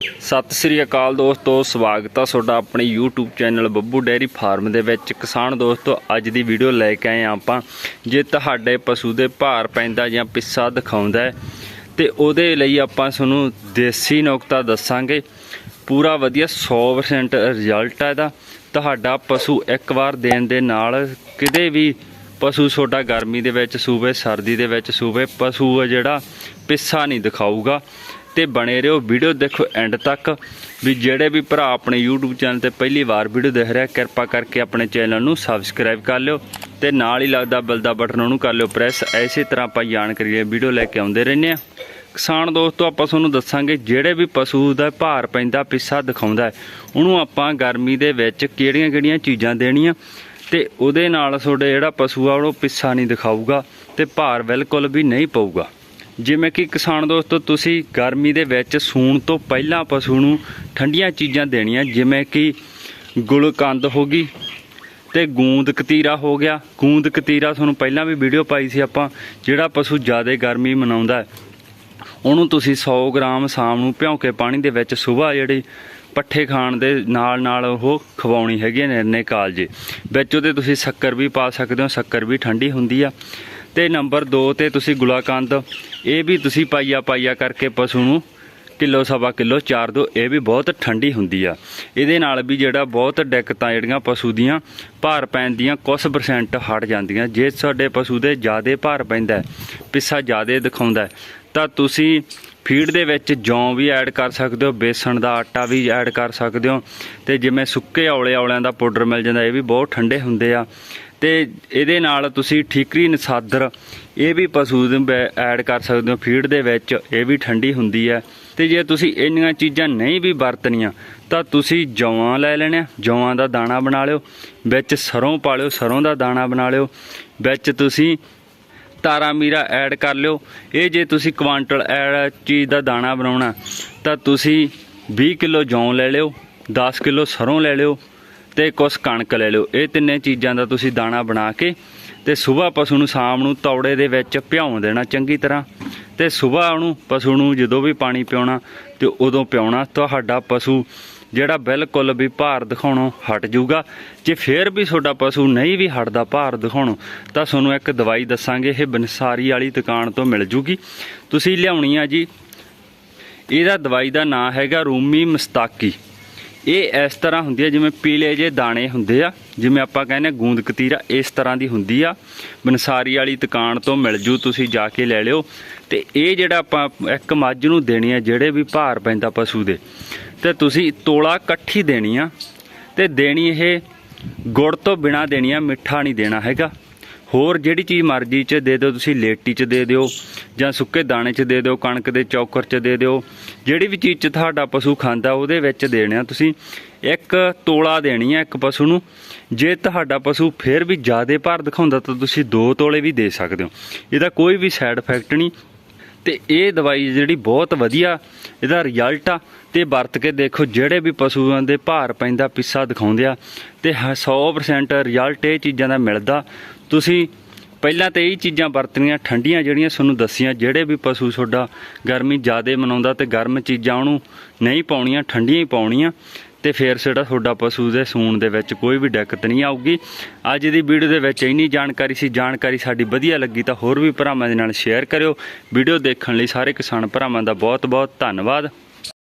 ਸਤਿ ਸ੍ਰੀ ਅਕਾਲ ਦੋਸਤੋ, ਸਵਾਗਤ ਆ ਤੁਹਾਡਾ ਆਪਣੇ YouTube channel Babbu dairy farm ਦੇ ਵਿੱਚ। ਕਿਸਾਨ ਦੋਸਤੋ, ਅੱਜ ਦੀ ਵੀਡੀਓ ਲੈ ਕੇ ਆਏ ਹਾਂ ਆਪਾਂ। ਜੇ ਤੁਹਾਡੇ ਪਸ਼ੂ ਦੇ ਭਾਰ ਪੈਂਦਾ ਜਾਂ ਪਿੱਸਾ ਦਿਖਾਉਂਦਾ ਹੈ, ਤੇ ਉਹਦੇ ਲਈ ਆਪਾਂ ਤੁਹਾਨੂੰ ਦੇਸੀ ਨੁਕਤਾ ਦੱਸਾਂਗੇ। ਪੂਰਾ ਵਧੀਆ 100% ਰਿਜ਼ਲਟ ਹੈ ਇਹਦਾ। ਤੁਹਾਡਾ ਪਸ਼ੂ ਇੱਕ ਵਾਰ ਦੇਣ ਦੇ ਨਾਲ ਕਿਤੇ ਵੀ ਪਸ਼ੂ ਛੋਟਾ ਗਰਮੀ ਦੇ ਵਿੱਚ ਸੂਵੇ, ਸਰਦੀ ਦੇ ਵਿੱਚ ਸੂਵੇ, ਪਸ਼ੂ ਆ ਜਿਹੜਾ ਪਿੱਸਾ ਨਹੀਂ ਦਿਖਾਊਗਾ। ਤੇ ਬਣੇ ਰਹੋ। ਵੀਡੀਓ ਦੇਖੋ ਐਂਡ ਤੱਕ। ਵੀ ਜਿਹੜੇ ਵੀ ਭਰਾ ਆਪਣੇ YouTube ਚੈਨਲ ਤੇ ਪਹਿਲੀ ਵਾਰ ਵੀਡੀਓ ਦੇਖ ਰਿਹਾ ਕਿਰਪਾ ਕਰਕੇ ਆਪਣੇ ਚੈਨਲ ਨੂੰ ਸਬਸਕ੍ਰਾਈਬ ਕਰ ਲਿਓ ਤੇ ਨਾਲ ਹੀ ਲੱਗਦਾ ਬੈਲ ਦਾ ਬਟਨ ਉਹਨੂੰ ਕਰ ਲਿਓ ਪ੍ਰੈਸ ਐਸੇ ਤਰ੍ਹਾਂ ਆਪਾਂ ਜਾਣਕਾਰੀ ਦੀ ਵੀਡੀਓ ਲੈ ਕੇ ਆਉਂਦੇ ਰਹਿੰਦੇ ਆ। ਕਿਸਾਨ ਦੋਸਤੋ, ਆਪਾਂ ਤੁਹਾਨੂੰ ਦੱਸਾਂਗੇ ਜਿਹੜੇ ਵੀ ਪਸ਼ੂ ਦਾ ਭਾਰ ਪੈਂਦਾ, ਪਿੱਸਾ ਦਿਖਾਉਂਦਾ ਉਹਨੂੰ ਆਪਾਂ ਗਰਮੀ ਦੇ ਵਿੱਚ ਕਿਹੜੀਆਂ-ਕਿਹੜੀਆਂ ਚੀਜ਼ਾਂ ਦੇਣੀਆਂ ਤੇ ਉਹਦੇ ਨਾਲ ਤੁਹਾਡੇ ਜਿਹੜਾ ਪਸ਼ੂ ਆ ਉਹ ਪਿੱਸਾ ਨਹੀਂ ਦਿਖਾਊਗਾ ਤੇ ਭਾਰ ਬਿਲਕੁਲ ਵੀ ਨਹੀਂ ਪਊਗਾ। ਜਿਵੇਂ ਕਿ ਕਿਸਾਨ ਦੋਸਤੋ, ਤੁਸੀਂ ਗਰਮੀ ਦੇ ਵਿੱਚ ਸੂਣ ਤੋਂ ਪਹਿਲਾਂ ਪਸ਼ੂ ਨੂੰ ਠੰਡੀਆਂ ਚੀਜ਼ਾਂ ਦੇਣੀਆਂ, ਜਿਵੇਂ ਕਿ ਗੁਲਕੰਦ ਹੋ ਗਈ ਤੇ ਗੂੰਦ ਕਤੀਰਾ ਹੋ ਗਿਆ। ਗੂੰਦ ਕਤੀਰਾ ਤੁਹਾਨੂੰ ਪਹਿਲਾਂ ਵੀ ਵੀਡੀਓ ਪਾਈ ਸੀ ਆਪਾਂ, ਜਿਹੜਾ ਪਸ਼ੂ ਜ਼ਿਆਦਾ ਗਰਮੀ ਮਨਾਉਂਦਾ ਉਹਨੂੰ ਤੁਸੀਂ 100 ਗ੍ਰਾਮ ਸ਼ਾਮ ਨੂੰ ਭਿਉਂ ਕੇ ਪਾਣੀ ਦੇ ਵਿੱਚ ਸਵੇਰ ਜਿਹੜੀ ਪੱਠੇ ਖਾਣ ਦੇ ਨਾਲ ਨਾਲ ਉਹ ਖਵਾਉਣੀ ਹੈਗੀ ਹੈ ਨਿਰਨੇ ਕਾਲਜੇ। ਵਿੱਚ ਉਹਦੇ ਤੁਸੀਂ ਸ਼ੱਕਰ ਵੀ ਪਾ ਸਕਦੇ ਹੋ, ਸ਼ੱਕਰ ਵੀ ਠੰਡੀ ਹੁੰਦੀ ਆ। ਤੇ ਨੰਬਰ 2 ਤੇ ਤੁਸੀਂ ਗੁਲਾਕੰਦ, ਇਹ ਵੀ ਤੁਸੀਂ ਪਾਈਆ ਪਾਈਆ ਕਰਕੇ ਪਸ਼ੂ ਨੂੰ ਕਿਲੋ, ਸਵਾ ਕਿਲੋ, ਚਾਰ ਦੋ, ਇਹ ਵੀ ਬਹੁਤ ਠੰਡੀ ਹੁੰਦੀ ਆ। ਇਹਦੇ ਨਾਲ ਵੀ ਜਿਹੜਾ ਬਹੁਤ ਦਿੱਕਤਾਂ ਜਿਹੜੀਆਂ ਪਸ਼ੂ ਦੀਆਂ ਭਾਰ ਪੈਣ ਦੀਆਂ ਕੁਝ ਪਰਸੈਂਟ ਹਟ ਜਾਂਦੀਆਂ। ਜੇ ਤੁਹਾਡੇ ਪਸ਼ੂ ਦੇ ਜ਼ਿਆਦਾ ਭਾਰ ਪੈਂਦਾ ਪਿੱਸਾ ਜ਼ਿਆਦਾ ਦਿਖਾਉਂਦਾ ਤਾਂ ਤੁਸੀਂ ਫੀਡ ਦੇ ਵਿੱਚ ਜੌਂ ਵੀ ਐਡ ਕਰ ਸਕਦੇ ਹੋ, ਬੇਸਣ ਦਾ ਆਟਾ ਵੀ ਐਡ ਕਰ ਸਕਦੇ ਹੋ, ਤੇ ਜਿਵੇਂ ਸੁੱਕੇ ਔਲੇ ਔਲਿਆਂ ਦਾ ਪਾਊਡਰ ਮਿਲ ਜਾਂਦਾ, ਇਹ ਵੀ ਬਹੁਤ ਠੰਡੇ ਹੁੰਦੇ ਆ। ਤੇ ਇਹਦੇ ਨਾਲ ਤੁਸੀਂ ਠੀਕਰੀ ਨਸਾਦਰ, ਇਹ ਵੀ ਪਸ਼ੂ ਦੇ ਐਡ ਕਰ ਸਕਦੇ ਹੋ, ਫੀਡ ਦੇ ਵਿੱਚ ਇਹ ਵੀ ਠੰਡੀ ਹੁੰਦੀ ਹੈ। ਤੇ ਜੇ ਤੁਸੀਂ ਇੰਨੀਆਂ ਚੀਜ਼ਾਂ ਨਹੀਂ ਵੀ ਵਰਤਣੀਆਂ, ਤਾਂ ਤੁਸੀਂ ਜੌਆਂ ਲੈ ਲੈਣੇ ਜੌਆਂ ਦਾ ਦਾਣਾ ਬਣਾ ਲਿਓ, ਵਿੱਚ ਸਰੋਂ ਪਾ ਲਿਓ, ਸਰੋਂ ਦਾ ਦਾਣਾ ਬਣਾ ਲਿਓ, ਵਿੱਚ ਤੁਸੀਂ ਤਾਰਾ ਮੀਰਾ ਐਡ ਕਰ ਲਿਓ। ਇਹ ਜੇ ਤੁਸੀਂ ਕੁਆਂਟਲ ਐਡ ਚੀਜ਼ ਦਾ ਦਾਣਾ ਬਣਾਉਣਾ, ਤਾਂ ਤੁਸੀਂ 20 ਕਿਲੋ ਜੌਂ ਲੈ ਲਿਓ 10 ਕਿਲੋ ਸਰੋਂ ਲੈ ਲਿਓ ਤੇ ਕੁਛ ਕਣਕ ਲੈ ਲਿਓ। ਇਹ ਤਿੰਨੇ ਚੀਜ਼ਾਂ ਦਾ ਤੁਸੀਂ ਦਾਣਾ ਬਣਾ ਕੇ ਤੇ ਸਵੇਰ ਪਸ਼ੂ ਨੂੰ ਸ਼ਾਮ ਨੂੰ ਤੌੜੇ ਦੇ ਵਿੱਚ ਭਿਉਂ ਦੇਣਾ ਚੰਗੀ ਤਰ੍ਹਾਂ। ਤੇ ਸਵੇਰ ਉਹਨੂੰ ਪਸ਼ੂ ਨੂੰ ਜਦੋਂ ਵੀ ਪਾਣੀ ਪਿਉਣਾ ਤੇ ਉਦੋਂ ਪਿਉਣਾ। ਤੁਹਾਡਾ ਪਸ਼ੂ ਜਿਹੜਾ ਬਿਲਕੁਲ ਵੀ ਭਾਰ ਦਿਖਾਉਣੋਂ ਹਟ ਜਾਊਗਾ। ਜੇ ਫੇਰ ਵੀ ਤੁਹਾਡਾ ਪਸ਼ੂ ਨਹੀਂ ਵੀ ਹਟਦਾ ਭਾਰ ਦਿਖਾਉਣੋਂ, ਤਾਂ ਤੁਹਾਨੂੰ ਇੱਕ ਦਵਾਈ ਦੱਸਾਂਗੇ। ਇਹ ਬਨਸਾਰੀ ਵਾਲੀ ਦੁਕਾਨ ਤੋਂ ਮਿਲ ਜੂਗੀ। ਤੁਸੀਂ ਲਿਆਉਣੀ ਆ ਜੀ। ਇਹਦਾ ਦਵਾਈ ਦਾ ਨਾਮ ਹੈਗਾ ਰੂਮੀ ਮਸਤਾਕੀ। ਇਹ ਇਸ ਤਰ੍ਹਾਂ ਹੁੰਦੀ ਹੈ ਜਿਵੇਂ ਪੀਲੇ ਜੇ ਦਾਣੇ ਹੁੰਦੇ ਆ, ਜਿਵੇਂ ਆਪਾਂ ਕਹਿੰਦੇ ਗੂੰਦ ਕਤੀਰਾ, ਇਸ ਤਰ੍ਹਾਂ ਦੀ ਹੁੰਦੀ ਆ। ਬਨਸਾਰੀ ਵਾਲੀ ਦੁਕਾਨ ਤੋਂ ਮਿਲ ਜੂ, ਤੁਸੀਂ ਜਾ ਕੇ ਲੈ ਲਿਓ। ਤੇ ਇਹ ਜਿਹੜਾ ਆਪਾਂ ਇੱਕ ਮੱਝ ਨੂੰ ਦੇਣੀ ਆ, ਜਿਹੜੇ ਵੀ ਭਾਰ ਪੈਂਦਾ ਪਸ਼ੂ ਦੇ, ਤੇ ਤੁਸੀਂ ਤੋਲਾ ਇਕੱਠੀ ਦੇਣੀ ਆ। ਤੇ ਦੇਣੀ ਇਹ ਗੁੜ ਤੋਂ ਬਿਨਾ ਦੇਣੀ ਆ, ਮਿੱਠਾ ਨਹੀਂ ਦੇਣਾ ਹੈਗਾ। ਹੋਰ ਜਿਹੜੀ ਚੀਜ਼ ਮਰਜ਼ੀ ਚ ਦੇ ਦਿਓ, ਤੁਸੀਂ ਲੇਟੀ ਚ ਦੇ ਦਿਓ, ਜਾਂ ਸੁੱਕੇ ਦਾਣੇ ਚ ਦੇ ਦਿਓ, ਕਣਕ ਦੇ ਚੌਕਰ ਚ ਦੇ ਦਿਓ ਜਿਹੜੀ ਵੀ ਚੀਜ਼ ਚ ਤੁਹਾਡਾ ਪਸ਼ੂ ਖਾਂਦਾ, ਉਹਦੇ ਵਿੱਚ ਦੇਣਾ ਤੁਸੀਂ ਇੱਕ ਤੋਲਾ ਦੇਣੀ ਹੈ ਇੱਕ ਪਸ਼ੂ ਨੂੰ। ਜੇ ਤੁਹਾਡਾ ਪਸ਼ੂ ਫਿਰ ਵੀ ਜ਼ਿਆਦਾ ਭਾਰ ਦਿਖਾਉਂਦਾ, ਤਾਂ ਤੁਸੀਂ ਦੋ ਤੋਲੇ ਵੀ ਦੇ ਸਕਦੇ ਹੋ। ਇਹਦਾ ਕੋਈ ਵੀ ਸਾਈਡ ਇਫੈਕਟ ਨਹੀਂ। ਤੇ ਇਹ ਦਵਾਈ ਜਿਹੜੀ ਬਹੁਤ ਵਧੀਆ, ਇਹਦਾ ਰਿਜ਼ਲਟ ਆ। ਤੇ ਵਰਤ ਕੇ ਦੇਖੋ, ਜਿਹੜੇ ਵੀ ਪਸ਼ੂਆਂ ਦੇ ਭਾਰ ਪੈਂਦਾ, ਪਿੱਸਾ ਦਿਖਾਉਂਦੇ ਆ। ਤੇ ਹ- 100% ਰਿਜ਼ਲਟ ਇਹ ਚੀਜ਼ਾਂ ਦਾ ਮਿਲਦਾ। ਤੁਸੀਂ ਪਹਿਲਾਂ ਤੇ ਇਹ ਚੀਜ਼ਾਂ ਵਰਤਣੀਆਂ, ਠੰਡੀਆਂ ਜਿਹੜੀਆਂ ਤੁਹਾਨੂੰ ਦੱਸੀਆਂ, ਜਿਹੜੇ ਵੀ ਪਸ਼ੂ ਤੁਹਾਡਾ ਗਰਮੀ ਜ਼ਿਆਦਾ ਮਨਾਉਂਦਾ ਤੇ ਗਰਮ ਚੀਜ਼ਾਂ ਉਹਨੂੰ ਨਹੀਂ ਪਾਉਣੀਆਂ, ਠੰਡੀਆਂ ਹੀ ਪਾਉਣੀਆਂ, ਤੇ ਫਿਰ ਜਿਹੜਾ ਤੁਹਾਡਾ ਪਸ਼ੂ ਦੇ ਸੂਣ ਦੇ ਵਿੱਚ ਕੋਈ ਵੀ ਦਿੱਕਤ ਨਹੀਂ ਆਊਗੀ। ਅੱਜ ਦੀ ਵੀਡੀਓ ਦੇ ਵਿੱਚ ਇੰਨੀ ਜਾਣਕਾਰੀ ਸੀ, ਜਾਣਕਾਰੀ ਸਾਡੀ ਵਧੀਆ ਲੱਗੀ ਤਾਂ ਹੋਰ ਵੀ ਭਰਾਵਾਂ ਦੇ ਨਾਲ ਸ਼ੇਅਰ ਕਰਿਓ। ਵੀਡੀਓ ਦੇਖਣ ਲਈ ਸਾਰੇ ਕਿਸਾਨ ਭਰਾਵਾਂ ਦਾ ਬਹੁਤ ਬਹੁਤ ਧੰਨਵਾਦ।